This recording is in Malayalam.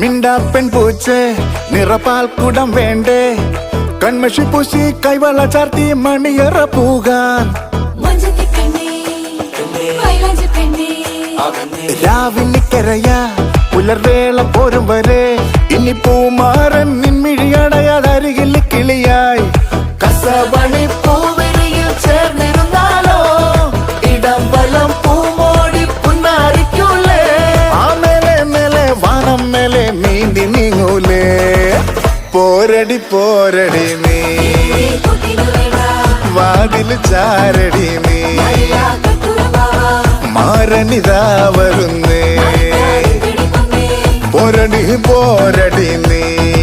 മിണ്ടാ പെൺപൂച്ചേ നിറപ്പാൽ കുടം വേണ്ടേ? കൺമഷി പൂശി കൈവള ചാർത്തി മണിയറ പൂകാൻ രാവിനിക്കരയ പുലർവേള പോരും വരെ. ഇനി പൂമാരൻ നിൻമിഴിയടയാതരികിൽ കിളിയായി. കസവണി പൂവിരിയിൽ നീന്തി നീങ്ങൂലേ? പോരടി പോരടി നീ. വാതിൽ ചാരടി നീ. മാരണിതാ വരുന്നേ. പോരടി പോരടി നീ.